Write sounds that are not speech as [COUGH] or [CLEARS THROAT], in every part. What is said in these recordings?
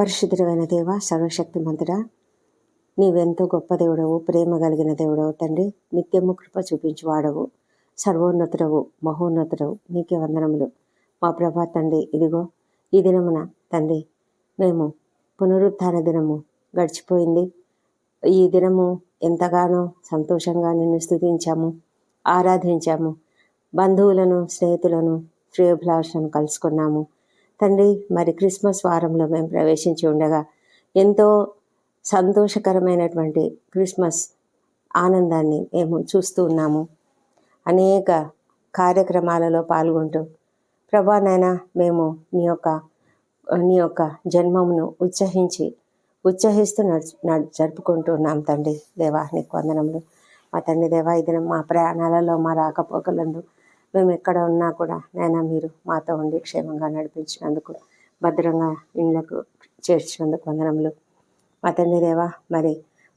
పరిశుద్ధుడైన దేవ సర్వశక్తి సర్వశక్తిమంతుడా నీవెంతో గొప్ప దేవుడవు ప్రేమ కలిగిన దేవుడవు తండ్రి. నిత్యము కృప చూపించువాడవు సర్వోన్నతుడవు మహోన్నతుడవు. నీకే వందనములు. మా ప్రభా తండ్రి ఇదిగో ఈ దినమున తండ్రి మేము పునరుత్థాన దినము గడిచిపోయింది. ఈ దినము ఎంతగానో సంతోషంగా నిన్ను స్థుతించాము ఆరాధించాము. బంధువులను స్నేహితులను శ్రేయోభిలాషను కలుసుకున్నాము. తండ్రి మరి క్రిస్మస్ వారంలో మేము ప్రవేశించి ఉండగా ఎంతో సంతోషకరమైనటువంటి క్రిస్మస్ ఆనందాన్ని మేము చూస్తూ ఉన్నాము. అనేక కార్యక్రమాలలో పాల్గొంటూ ప్రభా నాయన మేము నీ యొక్క నీ యొక్క జన్మమును ఉత్సహించి ఉత్సహిస్తూ నడుచు నడు జరుపుకుంటూ ఉన్నాం తండ్రి. దేవా నీకు వందనములు. మా తండ్రి దేవా ఇది మా ప్రయాణాలలో మా రాకపోకలందు మేము ఎక్కడ ఉన్నా కూడా నైనా మీరు మాతో ఉండి క్షేమంగా నడిపించినందుకు భద్రంగా ఇండ్లకు చేర్చినందుకు వందనములు. మా తండ్రి దేవా మరి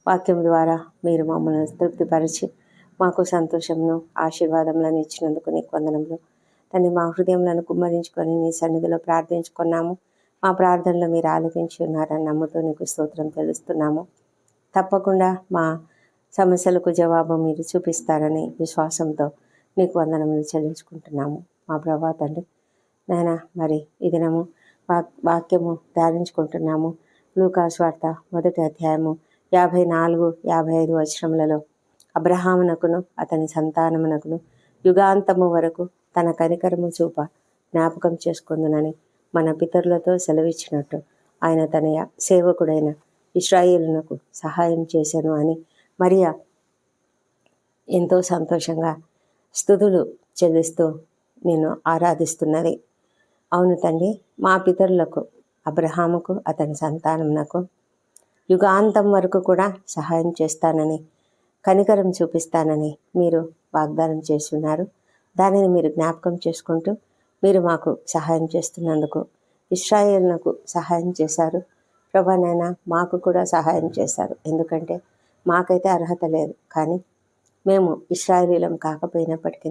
వాక్యం ద్వారా మీరు మమ్మల్ని తృప్తిపరిచి మాకు సంతోషమును ఆశీర్వాదములను ఇచ్చినందుకు నీకు వందనములు. తండ్రి మా హృదయములను కుమ్మరించుకొని నీ సన్నిధిలో ప్రార్థించుకున్నాము. మా ప్రార్థనలో మీరు ఆలకించి ఉన్నారని నమ్ముతూ నీకు స్తోత్రం తెలుస్తున్నాము. తప్పకుండా మా సమస్యలకు జవాబు మీరు చూపిస్తారని విశ్వాసంతో నీకు వందనములు చెల్లించుకుంటున్నాము. మా ప్రభా తండ్రి నాయన మరి ఈ దినము వాక్ వాక్యము ధ్యానించుకుంటున్నాము. లూకాస్ వార్త మొదటి అధ్యాయము యాభై నాలుగు యాభై ఐదు వచనములలో అబ్రహామునకును అతని సంతానమునకును యుగాంతము వరకు తన కనికరము చూప జ్ఞాపకం చేసుకుందునని మన పితరులతో సెలవిచ్చినట్టు ఆయన తన సేవకుడైన ఇస్రాయేలునకు సహాయం చేశాను అని మరియా ఎంతో సంతోషంగా స్థుతులు చెల్లిస్తూ నేను ఆరాధిస్తున్నది. అవును తండ్రి మా పితరులకు అబ్రహాముకు అతని సంతానమునకు యుగాంతం వరకు కూడా సహాయం చేస్తానని కనికరం చూపిస్తానని మీరు వాగ్దానం చేస్తున్నారు. దానిని మీరు జ్ఞాపకం చేసుకుంటూ మీరు మాకు సహాయం చేస్తున్నందుకు ఇస్రాయేల్నకు సహాయం చేశారు. ప్రభానైనా మాకు కూడా సహాయం చేశారు. ఎందుకంటే మాకైతే అర్హత లేదు. కానీ మేము ఇస్రాయేలీలం కాకపోయినప్పటికీ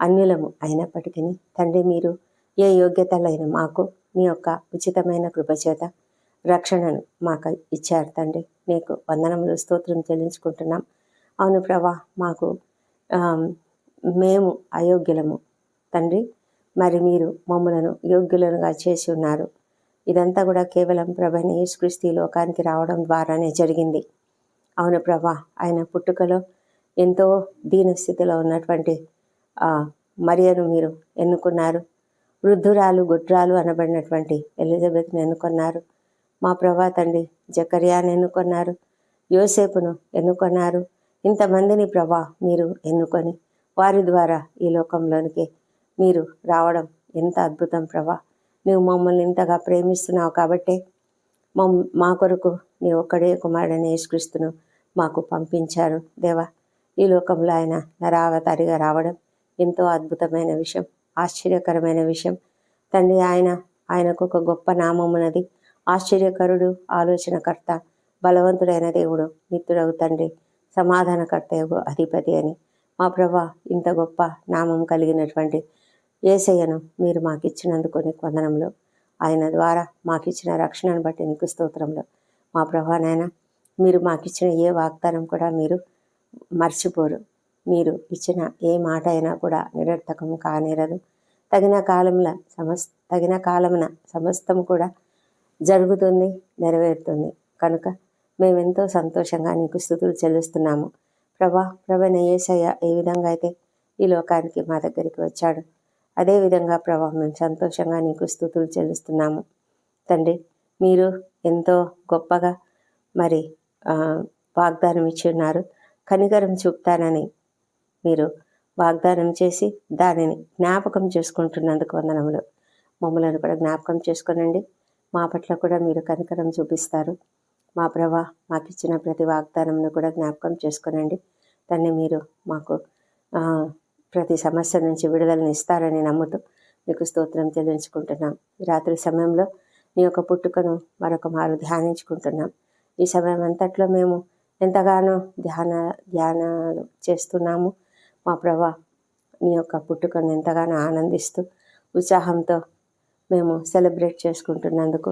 అన్యులము అయినప్పటికీ తండ్రి మీరు ఏ యోగ్యతలైన మాకు మీ యొక్క ఉచితమైన కృపచేత రక్షణను మాకు ఇచ్చారు తండ్రి. నీకు వందనములు స్తోత్రం చెల్లించుకుంటున్నాం. అవును ప్రభా మాకు మేము అయోగ్యులము తండ్రి. మరి మీరు మమ్మలను యోగ్యులనుగా చేసి ఉన్నారు. ఇదంతా కూడా కేవలం ప్రభని యేసుక్రీస్తు లోకానికి రావడం ద్వారానే జరిగింది. అవును ప్రభా ఆయన పుట్టుకలో ఎంతో దీన స్థితిలో ఉన్నటువంటి మరియను మీరు ఎన్నుకున్నారు. వృద్ధురాలు గుడ్రాలు అనబడినటువంటి ఎలిజబెత్ని ఎన్నుకున్నారు. మా ప్రభా తండ్రి జకర్యాను ఎన్నుకున్నారు. యోసేపును ఎన్నుకున్నారు. ఇంతమందిని ప్రభా మీరు ఎన్నుకొని వారి ద్వారా ఈ లోకంలోనికి మీరు రావడం ఎంత అద్భుతం ప్రభా. నువ్వు మమ్మల్ని ఇంతగా ప్రేమిస్తున్నావు కాబట్టి మమ్ మా కొరకు నీ ఒక్కడే కుమారుడని యేసుక్రీస్తును మాకు పంపించారు దేవా. ఈ లోకంలో ఆయన నరావతారిగా రావడం ఎంతో అద్భుతమైన విషయం ఆశ్చర్యకరమైన విషయం. తండ్రి ఆయన ఆయనకు ఒక గొప్ప నామమున్నది. ఆశ్చర్యకరుడు ఆలోచనకర్త బలవంతుడైన దేవుడు నిత్యుడవు తండ్రి సమాధానకర్త యగు అధిపతి అని. మా ప్రభా ఇంత గొప్ప నామం కలిగినటువంటి ఏసయ్యను మీరు మాకు ఇచ్చినందుకు నీకు వందనంలో ఆయన ద్వారా మాకు ఇచ్చిన రక్షణను బట్టి నీకు స్తోత్రంలో మా ప్రభా నాయన మీరు మాకు ఇచ్చిన ఏ వాగ్దానం కూడా మీరు మర్చిపోరు. మీరు ఇచ్చిన ఏ మాట అయినా కూడా నిరర్థకం కానేరదు. తగిన కాలంలో సమస్ తగిన కాలమున సమస్తం కూడా జరుగుతుంది నెరవేరుతుంది. కనుక మేమెంతో సంతోషంగా నీకు స్థుతులు చెల్లిస్తున్నాము. ప్రభా ప్రభన ఏసయ్య ఏ విధంగా అయితే ఈ లోకానికి మా దగ్గరికి వచ్చాడు అదేవిధంగా ప్రభా మేము సంతోషంగా నీకు స్థుతులు చెల్లిస్తున్నాము. తండ్రి మీరు ఎంతో గొప్పగా మరి వాగ్దానం ఇచ్చి ఉన్నారు. కనికరం చూపుతానని మీరు వాగ్దానం చేసి దానిని జ్ఞాపకం చేసుకుంటున్నందుకు వందనములు. మమ్మలను కూడా జ్ఞాపకం చేసుకోనండి. మా పట్ల కూడా మీరు కనికరం చూపిస్తారు. మా ప్రభా మాకు ఇచ్చిన ప్రతి వాగ్దానంను కూడా జ్ఞాపకం చేసుకోనండి. దాన్ని మీరు మాకు ప్రతి సమస్య నుంచి విడుదలని ఇస్తారని నమ్ముతూ మీకు స్తోత్రం చెల్లించుకుంటున్నాం. రాత్రి సమయంలో మీ యొక్క పుట్టుకను మరొక మారు ధ్యానించుకుంటున్నాం. ఈ సమయం అంతట్లో మేము ఎంతగానో ధ్యాన ధ్యానాలు చేస్తున్నాము. మా ప్రభా నీ యొక్క పుట్టుకను ఎంతగానో ఆనందిస్తూ ఉత్సాహంతో మేము సెలబ్రేట్ చేసుకుంటున్నందుకు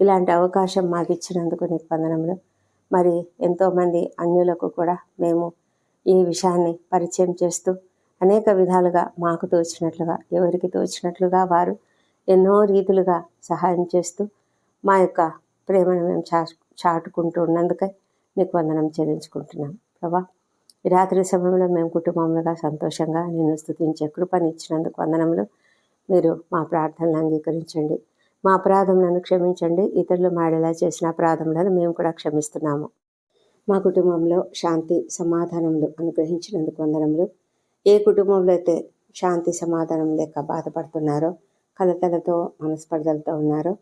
ఇలాంటి అవకాశం మాకు ఇచ్చినందుకు నీకు వందనములు. మరి ఎంతోమంది అన్యులకు కూడా మేము ఈ విషయాన్ని పరిచయం చేస్తూ అనేక విధాలుగా మాకు తోచినట్లుగా ఎవరికి తోచినట్లుగా వారు ఎన్నో రీతులుగా సహాయం చేస్తూ మా యొక్క ప్రేమను మేము చా చాటుకుంటూ ఉన్నందుకై నీకు వందనం చెల్లించుకుంటున్నాం ప్రభా ఈ రాత్రి సమయంలో మేము కుటుంబంలోగా సంతోషంగా నేను స్థుతించే కృపని ఇచ్చినందుకు వందనములు. మీరు మా ప్రార్థనలు అంగీకరించండి. మా అపరాధములను క్షమించండి. ఇతరులు మాడేలా చేసిన అపరాధములను మేము కూడా క్షమిస్తున్నాము. మా కుటుంబంలో శాంతి సమాధానములు అనుగ్రహించినందుకు వందనములు. ఏ కుటుంబంలో అయితే శాంతి సమాధానం లేక బాధపడుతున్నారో కలతలతో మనస్పర్ధలతో ఉన్నారో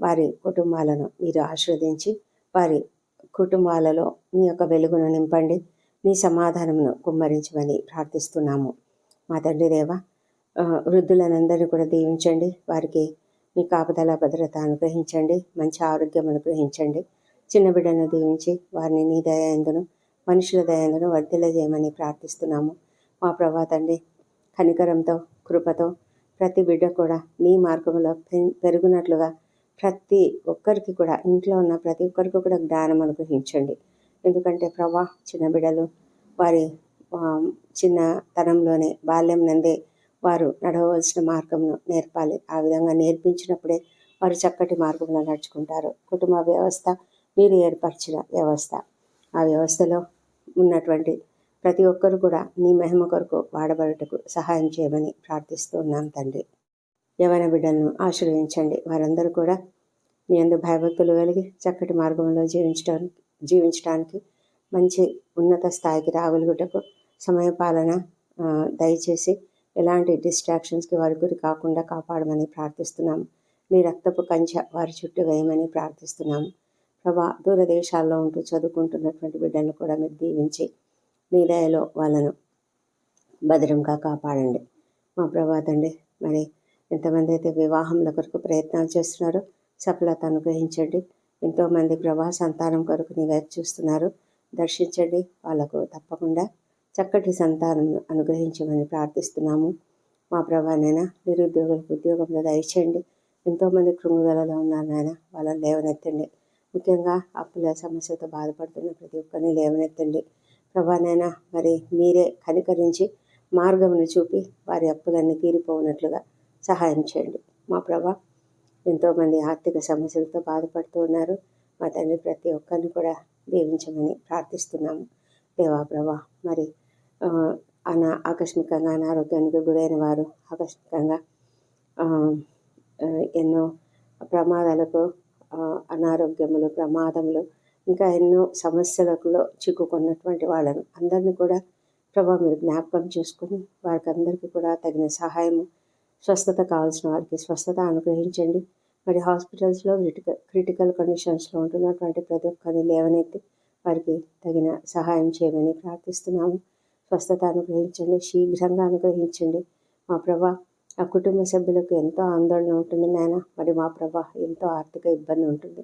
వారి కుటుంబాలను మీరు ఆశీర్వదించి వారి కుటుంబాలలో మీ యొక్క వెలుగును నింపండి. మీ సమాధానమును కుమ్మరించమని ప్రార్థిస్తున్నాము. మా తండ్రి దేవ వృద్ధులనందరినీ కూడా దీవించండి. వారికి మీ కాపుదల భద్రత అనుగ్రహించండి. మంచి ఆరోగ్యం అనుగ్రహించండి. చిన్న బిడ్డను దీవించి వారిని నీ దయందును మనుషుల దయందును వర్ధిల్లజేయమని ప్రార్థిస్తున్నాము. మా ప్రభా తండ్రి కనికరంతో కృపతో ప్రతి బిడ్డ కూడా నీ మార్గంలో పె- పెరుగునట్లుగా ప్రతి ఒక్కరికి కూడా ఇంట్లో ఉన్న ప్రతి ఒక్కరికి కూడా జ్ఞానం అనుగ్రహించండి. ఎందుకంటే ప్రభా చిన్న బిడ్డలు వారి చిన్న చిన్నతనంలోనే బాల్యం నందే వారు నడవలసిన మార్గంను నేర్పాలి. ఆ విధంగా నేర్పించినప్పుడే వారు చక్కటి మార్గంలో నడుచుకుంటారు. కుటుంబ వ్యవస్థ మీరు ఏర్పరిచిన వ్యవస్థ. ఆ వ్యవస్థలో ఉన్నటువంటి ప్రతి ఒక్కరు కూడా నీ మహిమ కొరకు వాడబడుటకు సహాయం చేయమని ప్రార్థిస్తూ ఉన్నాం తండ్రి. యవన బిడ్డలను ఆశీర్వదించండి. వారందరూ కూడా మీ అందు భయభక్తులు కలిగి చక్కటి మార్గంలో జీవించడానికి జీవించడానికి మంచి ఉన్నత స్థాయికి రాగలుగుటకు సమయపాలన దయచేసి ఎలాంటి డిస్ట్రాక్షన్స్కి వారి గురి కాకుండా కాపాడమని ప్రార్థిస్తున్నాము. మీ రక్తపు కంచె వారి చుట్టూ వేయమని ప్రార్థిస్తున్నాము. ప్రభా దూరదేశాల్లో ఉంటూ చదువుకుంటున్నటువంటి బిడ్డలను కూడా మీరు దీవించి నీ దయలో వాళ్ళను భద్రంగా కాపాడండి. మా ప్రభా తండ్రి మరి ఎంతమంది అయితే వివాహంల కొరకు ప్రయత్నాలు చేస్తున్నారో సఫలత అనుగ్రహించండి. ఎంతోమంది ప్రభా సంతానం కొరకు నీ వైపు చూస్తున్నారు. దర్శించండి. వాళ్ళకు తప్పకుండా చక్కటి సంతానం అనుగ్రహించమని ప్రార్థిస్తున్నాము. మా ప్రభానైనా నిరుద్యోగులకు ఉద్యోగంలో దయచేయండి. ఎంతోమంది కృంగుదలలో ఉన్నారు నాయన వాళ్ళని లేవనెత్తండి. ముఖ్యంగా అప్పుల సమస్యతో బాధపడుతున్న ప్రతి ఒక్కరిని లేవనెత్తండి. ప్రభానైనా మరి మీరే కనికరించి మార్గమును చూపి వారి అప్పులన్నీ తీరిపోనట్లుగా సహాయం చేయండి. మా ప్రభా ఎంతోమంది ఆర్థిక సమస్యలతో బాధపడుతూ ఉన్నారు. మా తండ్రి ప్రతి ఒక్కరిని కూడా దీవించమని ప్రార్థిస్తున్నాము. దేవా ప్రభా మరి అనా ఆకస్మికంగా అనారోగ్యానికి గురైన వారు ఆకస్మికంగా ఎన్నో ప్రమాదాలకు అనారోగ్యములు ప్రమాదములు ఇంకా ఎన్నో సమస్యలలో చిక్కుకున్నటువంటి వాళ్ళను అందరినీ కూడా ప్రభా మీరు జ్ఞాపకం చేసుకుని వారికి అందరికీ కూడా తగిన సహాయము స్వస్థత కావాల్సిన వారికి స్వస్థత అనుగ్రహించండి. మరి హాస్పిటల్స్లో క్రిటికల్ క్రిటికల్ కండిషన్స్లో ఉంటున్నటువంటి ప్రతి ఒక్కరిని లేవనెత్తి వారికి తగిన సహాయం చేయమని ప్రార్థిస్తున్నాము. స్వస్థత అనుగ్రహించండి. శీఘ్రంగా అనుగ్రహించండి. మా ప్రభా ఆ కుటుంబ సభ్యులకు ఎంతో ఆందోళన ఉంటుంది నాయన. మరి మా ప్రభా ఎంతో ఆర్థిక ఇబ్బంది ఉంటుంది.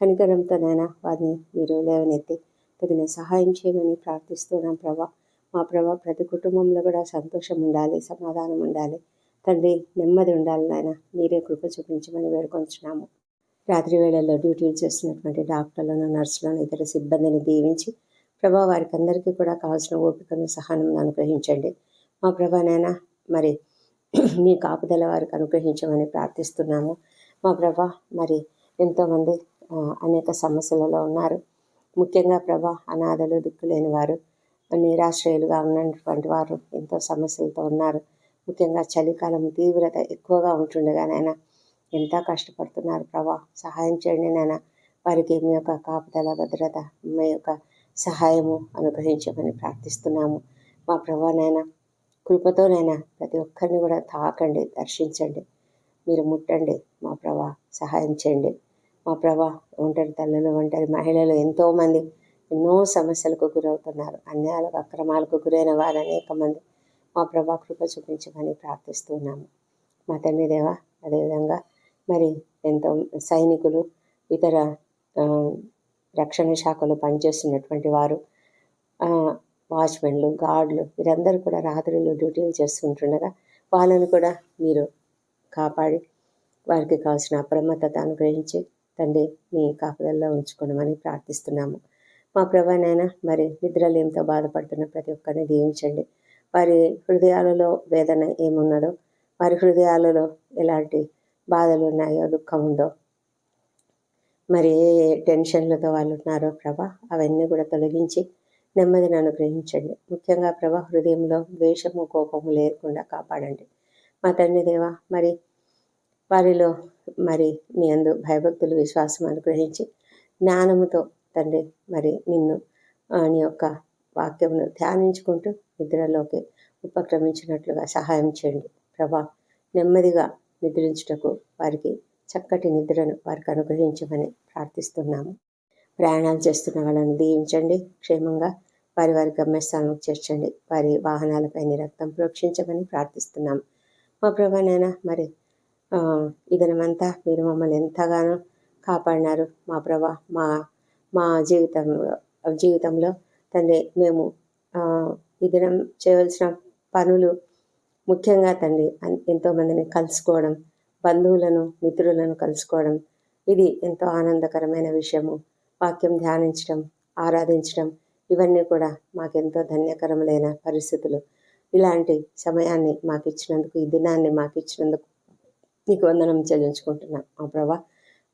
కనికరంతో నాయన వారిని మీరు లేవనెత్తి తగిన సహాయం చేయమని ప్రార్థిస్తున్నాం ప్రభా. మా ప్రభా ప్రతి కుటుంబంలో కూడా సంతోషం ఉండాలి సమాధానం ఉండాలి. తండ్రి నెమ్మది ఉండాలి నాయన. మీరే కృప చూపించమని వేడుకొంచున్నాము. రాత్రి వేళల్లో డ్యూటీలు చేస్తున్నటువంటి డాక్టర్లను నర్సులను ఇతర సిబ్బందిని దీవించి ప్రభా వారికి అందరికీ కూడా కావాల్సిన ఓపికను సహనం అనుగ్రహించండి. మా ప్రభానైనా మరి [CLEARS THROAT] మీ కాపుదల వారికి అనుగ్రహించమని ప్రార్థిస్తున్నాము. మా ప్రభా మరి ఎంతోమంది అనేక సమస్యలలో ఉన్నారు. ముఖ్యంగా ప్రభా అనాథలు దిక్కులేని వారు నిరాశ్రయులుగా ఉన్నటువంటి వారు ఎంతో సమస్యలతో ఉన్నారు. ముఖ్యంగా చలికాలం తీవ్రత ఎక్కువగా ఉంటుండగా నాయన ఎంత కష్టపడుతున్నారు ప్రభా? సహాయం చేయండి నాయన. వారికి మీ యొక్క కాపుదల భద్రత మీ యొక్క సహాయము అనుగ్రహించమని ప్రార్థిస్తున్నాము. మా ప్రభానైనా కృపతోనైనా ప్రతి ఒక్కరిని కూడా తాకండి దర్శించండి. మీరు ముట్టండి మా ప్రభా సహాయం చేయండి. మా ప్రభా ఒంటరి తల్లులు ఒంటరి మహిళలు ఎంతోమంది ఎన్నో సమస్యలకు గురవుతున్నారు. అన్యాయాలకు అక్రమాలకు గురైన వారు అనేక మంది మా ప్రభా కృప చూపించమని ప్రార్థిస్తున్నాము. మా తండ్రి దేవ అదేవిధంగా మరి ఎంతో సైనికులు ఇతర రక్షణ శాఖలో పనిచేస్తున్నటువంటి వారు వాచ్మెన్లు గార్డులు వీరందరూ కూడా రాత్రులు డ్యూటీలు చేస్తుంటుండగా వాళ్ళను కూడా మీరు కాపాడి వారికి కావాల్సిన అప్రమత్తత అనుగ్రహించి తండ్రి మీ కాపుదల్లో ఉంచుకోమని ప్రార్థిస్తున్నాము. మా ప్రభానైనా మరి నిద్రలేమితో బాధపడుతున్న ప్రతి ఒక్కరిని దీవించండి. వారి హృదయాలలో వేదన ఏమున్నదో వారి హృదయాలలో ఎలాంటి బాధలు ఉన్నాయో దుఃఖం ఉందో మరి ఏ ఏ టెన్షన్లతో వాళ్ళు ఉన్నారో ప్రభా అవన్నీ కూడా తొలగించి నెమ్మదిని అనుగ్రహించండి. ముఖ్యంగా ప్రభా హృదయంలో ద్వేషము కోపము లేకుండా కాపాడండి. మా తండ్రి దేవ మరి వారిలో మరి మీ అందు భయభక్తులు విశ్వాసం అనుగ్రహించి జ్ఞానముతో తండ్రి మరి నిన్ను నీ యొక్క వాక్యమును ధ్యానించుకుంటూ నిద్రలోకి ఉపక్రమించినట్లుగా సహాయం చేయండి. ప్రభా నెమ్మదిగా నిద్రించుటకు వారికి చక్కటి నిద్రను వారికి అనుగ్రహించమని ప్రార్థిస్తున్నాము. ప్రయాణాలు చేస్తున్న వాళ్ళని దీవించండి క్షేమంగా వారి వారి గమ్యస్థానం చేర్చండి వారి వాహనాలపై రక్తం ప్రోక్షించమని ప్రార్థిస్తున్నాం. మా ప్రభానైనా మరి ఇదనమంతా మీరు మమ్మల్ని ఎంతగానో కాపాడినారు. మా ప్రభా మా మా జీవితంలో జీవితంలో తండ్రి మేము ఈ దినం చేయవలసిన పనులు ముఖ్యంగా తండ్రి ఎంతోమందిని కలుసుకోవడం బంధువులను మిత్రులను కలుసుకోవడం. ఇది ఎంతో ఆనందకరమైన విషయము. వాక్యం ధ్యానించడం ఆరాధించడం ఇవన్నీ కూడా మాకెంతో ధన్యకరములైన పరిస్థితులు. ఇలాంటి సమయాన్ని మాకు ఇచ్చినందుకు ఈ దినాన్ని మాకు ఇచ్చినందుకు నీకు వందనం చెల్లించుకుంటున్నాం. మా ప్రభా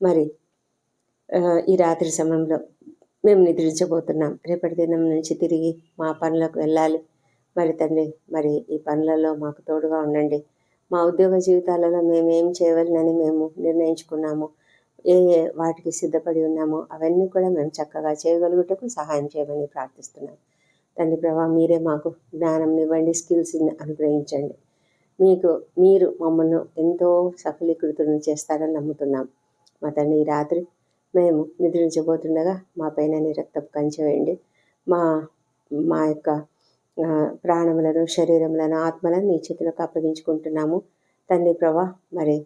మరి ఈ రాత్రి సమయంలో మేము నిద్రించబోతున్నాం. రేపటి దినం నుంచి తిరిగి మా పనులకు వెళ్ళాలి. మరి తండ్రి మరి ఈ పనులలో మాకు తోడుగా ఉండండి. మా ఉద్యోగ జీవితాలలో మేము ఏం మేము నిర్ణయించుకున్నాము. ఏ ఏ వాటికి సిద్ధపడి ఉన్నామో అవన్నీ కూడా మేము చక్కగా చేయగలుగుటకు సహాయం చేయమని ప్రార్థిస్తున్నాం. తండ్రి ప్రభా మీరే మాకు జ్ఞానం ఇవ్వండి స్కిల్స్ అనుగ్రహించండి. మీకు మీరు మమ్మల్ని ఎంతో సఫలీకృతులను చేస్తారని నమ్ముతున్నాం. మా తండ్రి రాత్రి మేము నిద్రించబోతుండగా మా పైన రక్తపు కంచె వేయండి. మా మా యొక్క ప్రాణములను శరీరములను ఆత్మలను నీ చేతులకు అప్పగించుకుంటున్నాము. తండ్రి ప్రభా మరి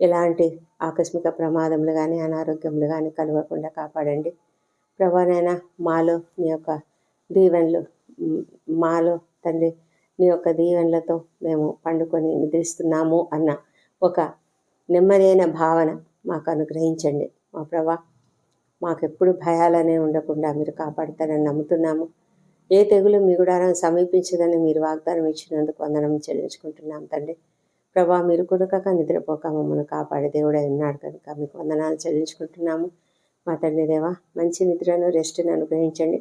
ఎలాంటి ఆకస్మిక ప్రమాదములు కానీ అనారోగ్యములు కానీ కలగకుండా కాపాడండి. ప్రభానైనా మాలో నీ యొక్క దీవెనలు మాలో తండ్రి నీ యొక్క దీవెనలతో మేము పండుకొని నిద్రిస్తున్నాము అన్న ఒక నెమ్మదైన భావన మాకు అనుగ్రహించండి. మా ప్రభా మాకెప్పుడు భయాలనే ఉండకుండా మీరు కాపాడుతారని నమ్ముతున్నాము. ఏ తెగులు మీ గుడారం సమీపించదని మీరు వాగ్దానం ఇచ్చినందుకు వందనం చెల్లించుకుంటున్నాం తండ్రి. ప్రభా మీరు కొనుకక నిద్రపోక మమ్మల్ని కాపాడే దేవుడే ఉన్నాడు కనుక మీకు వందనాలు చెల్లించుకుంటున్నాము. మా తండ్రి దేవా మంచి నిద్రను రెస్ట్ను అనుగ్రహించండి.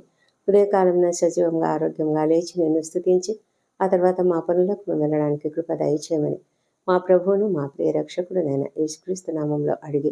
ఉదయకాలంలో సజీవంగా ఆరోగ్యంగా లేచి నేను స్థుతించి ఆ తర్వాత మా పనులకు వెళ్ళడానికి కృప దయచేయమని మా ప్రభువును మా ప్రియ రక్షకుడు నేను యేసుక్రీస్తు నామంలో అడిగి